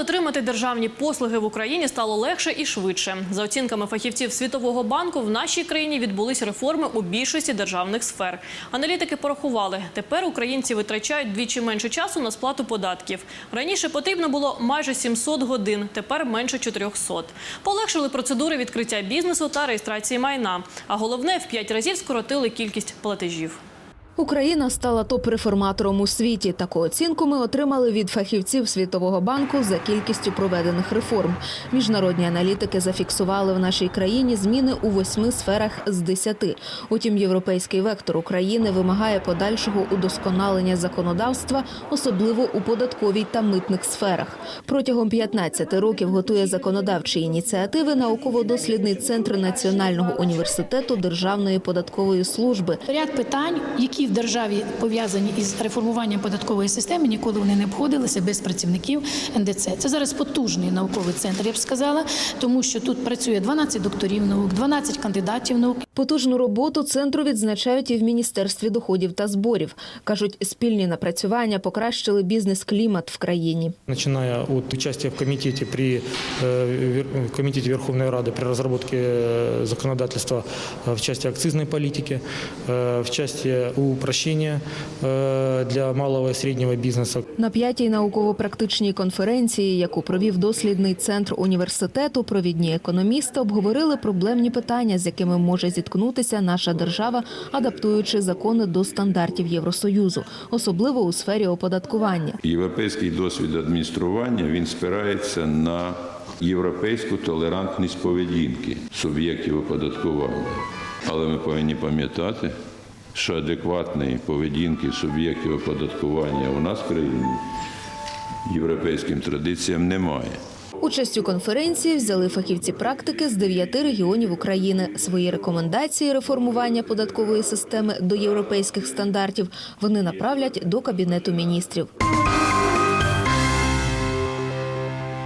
отримати державні послуги в Україні стало легше і швидше. За оцінками фахівців Світового банку, в нашій країні відбулись реформи у більшості державних сфер. Аналітики порахували, тепер українці витрачають двічі менше часу на сплату податків. Раніше потрібно було майже 700 годин, тепер менше 400. Полегшили процедури відкриття бізнесу та реєстрації майна. А головне, в п'ять разів скоротили кількість платежів. Україна стала топ-реформатором у світі. Таку оцінку ми отримали від фахівців Світового банку за кількістю проведених реформ. Міжнародні аналітики зафіксували в нашій країні зміни у восьми сферах з десяти. Утім, європейський вектор України вимагає подальшого удосконалення законодавства, особливо у податковій та митних сферах. Протягом 15 років готує законодавчі ініціативи науково-дослідний центр Національного університету Державної податкової служби. Ряд питань, які в державі пов'язані із реформуванням податкової системи, ніколи вони не обходилися без працівників НДЦ. Це зараз потужний науковий центр, я б сказала, тому що тут працює 12 докторів наук, 12 кандидатів наук. Потужну роботу центру відзначають і в міністерстві доходів та зборів. кажуть, спільні напрацювання покращили бізнес-клімат в країні. начиная от участия в комитете при э, вер- в комитете Верховной Рады при разработке э, законодательства э, в части акцизной политики, э, в части упрощения э, для малого и среднего бизнеса. На п'ятій науково-практичній конференції, яку провів дослідний центр університету, провідні економісти обговорили проблемні питання, з якими може зіткнутися наша держава, адаптуючи закони до стандартів Євросоюзу, особливо у сфері оподаткування. Європейський досвід адміністрування він спирається на європейську толерантність поведінки суб'єктів оподаткування. Але ми повинні пам'ятати, що адекватної поведінки суб'єктів оподаткування у нас в країні європейським традиціям немає. Участь у конференції взяли фахівці практики з дев'яти регіонів України. Свої рекомендації реформування податкової системи до європейських стандартів вони направлять до кабінету міністрів.